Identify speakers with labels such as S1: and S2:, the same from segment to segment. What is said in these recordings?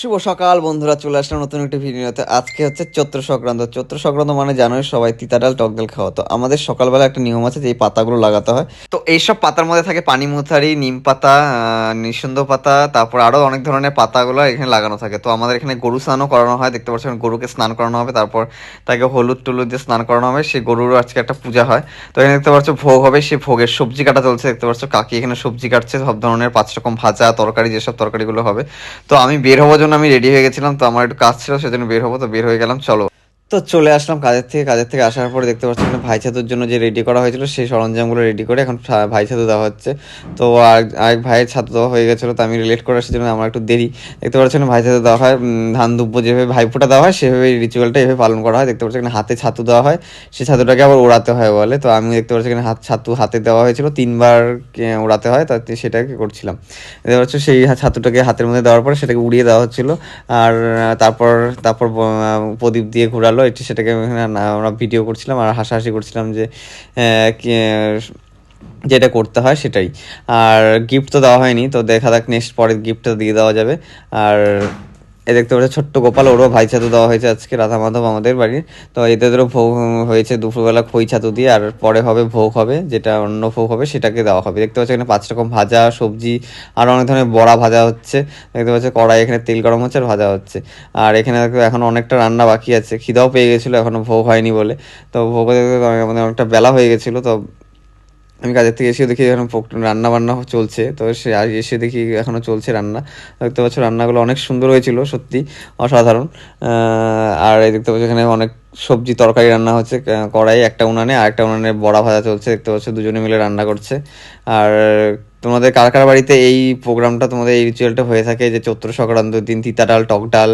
S1: শুভ সকাল, বন্ধুরা, চলে আসলাম নতুন একটি ভিডিওতে আজকে হচ্ছে চৈত্র সংক্রান্ত। চৈত্র সংক্রান্ত মানে জানোই সবাই, তিতা ডাল, টক ডাল খাওয়া। তো আমাদের সকালবেলা একটা নিয়ম আছে যে এই পাতাগুলো লাগাতে হয়। তো এইসব পাতার মধ্যে থাকে পানি মুথারি, নিম পাতা নিঃসন্দ পাতা, তারপর আরও অনেক ধরনের পাতাগুলো এখানে লাগানো থাকে। তো আমাদের এখানে গরু স্নানও করানো হয়, দেখতে পাচ্ছেন গরুকে স্নান করানো হবে, তারপর তাকে হলুদ টলুদ দিয়ে স্নান করানো হবে। সেই গরুরও আজকে একটা পূজা হয়। তো এখানে দেখতে পাচ্ছ ভোগ হবে, সেই ভোগের সবজি কাটা চলছে। দেখতে পাচ্ছ কাকি এখানে সবজি কাটছে, সব ধরনের পাঁচ রকম ভাজা, তরকারি, যেসব তরকারিগুলো হবে। তো আমি বের হওয়ার আমি রেডি হয়ে গেছিলাম, তো আমার একটু কাজ ছিল, সেজন্য বের হব, তো বের হয়ে গেলাম, চলো। তো চলে আসলাম কাজের থেকে কাজের থেকে আসার পরে দেখতে পাচ্ছি ভাই ছাতুর জন্য যে রেডি করা হয়েছিল, সেই সরঞ্জামগুলো রেডি করে এখন ভাই ছাতু দেওয়া হচ্ছে। তো আরেক- আরেক ভাইয়ের ছাতু দেওয়া হয়ে গেছিল, তো আমি রিলেট করে আসার জন্য আমার একটু দেরি। দেখতে পাচ্ছেন ভাই ছাতু দেওয়া হয় ধান দুব্য যেভাবে ভাইফোঁটা দেওয়া হয়, সেভাবে রিচুয়ালটা এভাবে পালন করা হয়। দেখতে পাচ্ছি এখানে হাতে ছাতু দেওয়া হয়, সেই ছাতুটাকে আবার ওড়াতে হয় বলে। তো আমি দেখতে পাচ্ছি হাত, ছাতু হাতে দেওয়া হয়েছিল, তিনবার ওড়াতে হয় তাতে সেটাকে করছিলাম। দেখতে পাচ্ছ সেই ছাতুটাকে হাতের মধ্যে দেওয়ার পরে সেটাকে উড়িয়ে দেওয়া হচ্ছিল। আর তারপর তারপর প্রদীপ দিয়ে ঘোরালো। এটি সেটাকে এখানে আমরা ভিডিও করছিলাম আর হাসাহাসি করছিলাম যে যেটা করতে হয় সেটাই। আর গিফট তো দেওয়া হয়নি, তো দেখা যাক নেক্সট পরের গিফটটা দিয়ে দেওয়া যাবে। আর এ দেখতে পাচ্ছি, ছোট্ট গোপাল, ওরও ভাই ছাতু দেওয়া হয়েছে আজকে রাধা মাধব আমাদের বাড়ির। তো এদেরও ভোগ হয়েছে দুপুরবেলা খই ছাতু দিয়ে, আর পরে হবে ভোগ হবে, যেটা অন্য ভোগ হবে সেটাকে দেওয়া হবে। দেখতে পাচ্ছি এখানে পাঁচ রকম ভাজা, সবজি, আর অনেক ধরনের বড়া ভাজা হচ্ছে। দেখতে পাচ্ছি কড়াই, এখানে তেল গরম হচ্ছে আর ভাজা হচ্ছে। আর এখানে এখন অনেকটা রান্না বাকি আছে। খিদাও পেয়ে গেছিল, এখনও ভোগ হয়নি বলে। তো ভোগ আমাদের অনেকটা বেলা হয়ে গেছিল, তো আমি কাজের থেকে এসে দেখি এখন রান্না বান্না চলছে। তো সে এসে দেখি এখনও চলছে রান্না। দেখতে পাচ্ছ রান্নাগুলো অনেক সুন্দর হয়েছিল, সত্যি অসাধারণ। আর এই দেখতে পাচ্ছ এখানে অনেক সবজি তরকারি রান্না হচ্ছে কড়াই, একটা উনানে, আর একটা উনানে বড়া ভাজা চলছে, দেখতে পাচ্ছ দুজনে মিলে রান্না করছে। আর তোমাদের কার কার বাড়িতে এই প্রোগ্রামটা, তোমাদের এই রিচুয়ালটা হয়ে থাকে যে চৈত্র সংক্রান্তির দিন, তিতা ডাল, টক ডাল,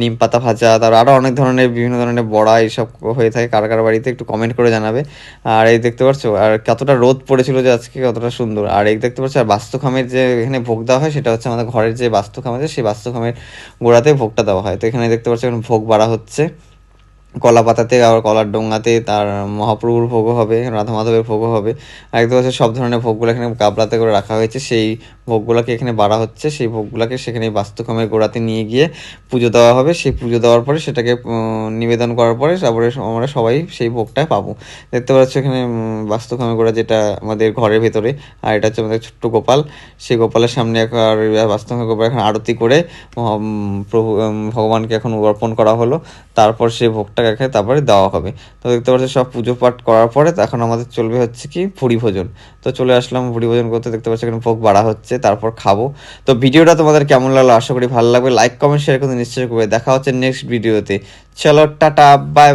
S1: নিম পাতা ভাজা তার আরও অনেক ধরনের, বিভিন্ন ধরনের বড়া এইসব হয়ে থাকে, কার কার বাড়িতে একটু কমেন্ট করে জানাবে। আর এই দেখতে পাচ্ছ, আর কতটা রোদ পড়েছিল যে আজকে, কতটা সুন্দর। আর এই দেখতে পাচ্ছ, আর বাস্তুখামের যে এখানে ভোগ দেওয়া হয়, সেটা হচ্ছে আমাদের ঘরের যে বাস্তুখাম আছে, সেই বাস্তুখামের গোড়াতে ভোগটা দেওয়া হয়। তো এখানে দেখতে পাচ্ছ, এখন ভোগ বাড়া হচ্ছে। কলা পাতাতে আবার কলার ডোঙাতে তার মহাপ্রভুর ভোগও হবে রাধা মাধবের ভোগও হবে। আর দেখতে সব ধরনের ভোগগুলো এখানে গাবলাতে করে রাখা হয়েছে। সেই ভোগগুলোকে এখানে বাড়া হচ্ছে সেই ভোগগুলোকে সেখানে বাস্তুখামের গোড়াতে নিয়ে গিয়ে পুজো দেওয়া হবে। সেই পুজো দেওয়ার পরে সেটাকে নিবেদন করার পরে তারপরে আমরা সবাই সেই ভোগটা পাবো। দেখতে পাচ্ছ এখানে উম, বাস্তুখামের গোড়া যেটা আমাদের ঘরের ভেতরে আর এটা হচ্ছে আমাদের ছোট্ট গোপাল। সেই গোপালের সামনে এখন আর বাস্তবে গোপাল এখন আরতি করে প্রভু ভগবানকে এখন অর্পণ করা হলো। তারপর সেই ভোগটাকে খেয়ে তারপরে দেওয়া হবে। তো দেখতে পাচ্ছি সব পুজো পাঠ করার পরে এখন আমাদের চলবে হচ্ছে কি ভুড়ি ভোজন। তো চলে আসলাম ভুড়ি ভোজন করতে দেখতে পাচ্ছি এখানে ভোগ বাড়া হচ্ছে। তারপর খাব। তো ভিডিওটা তোমাদের কেমন লাগল আশা করি ভালো লাগবে। লাইক কমেন্ট শেয়ার করতে নিশ্চয়ই করবে দেখা হচ্ছে নেক্সট ভিডিওতে চলো, টাটা বাই বাই